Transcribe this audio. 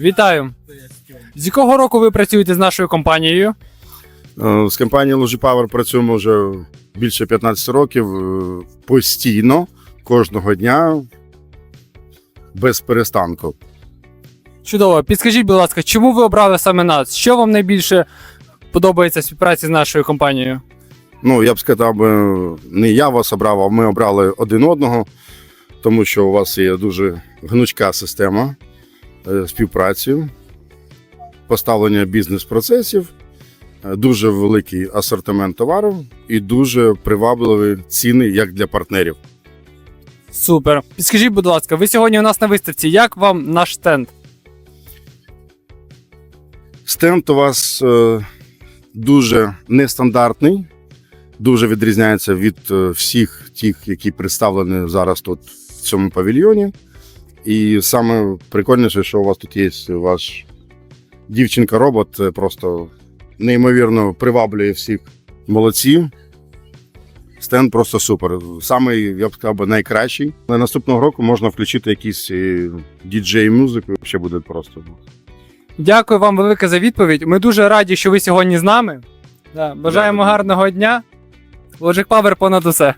Вітаю! З якого року ви працюєте з нашою компанією? Е, З компанією Logipower працюємо вже більше 15 років е, постійно, кожного дня, без перестанку. Чудово. Підскажіть, будь ласка, чому ви обрали саме нас? Що вам найбільше подобається в співпраці з нашою компанією? Ну, я б сказав, не я вас обрав, а ми обрали один одного, тому що у вас є дуже гнучка система е, співпраці, поставлення бізнес-процесів, е, дуже великий асортимент товарів і дуже привабливі ціни як для партнерів. Супер. Підскажіть, будь ласка, ви сьогодні у нас на виставці. Як вам наш стенд? Стенд у вас е, дуже нестандартний, дуже відрізняється від всіх тих, які представлені зараз тут в цьому павільйоні. І саме прикольніше, що у вас тут є ваш дівчинка-робот, це просто неймовірно приваблює всіх. Молодці. Стенд просто супер. Самий, я б сказав, найкращий. На наступного року можна включити якісь діджей-музику, ще буде просто. Дякую вам велике за відповідь. Ми дуже раді, що ви сьогодні з нами. Да, бажаємо Дякую. гарного дня. Logic Power понад усе.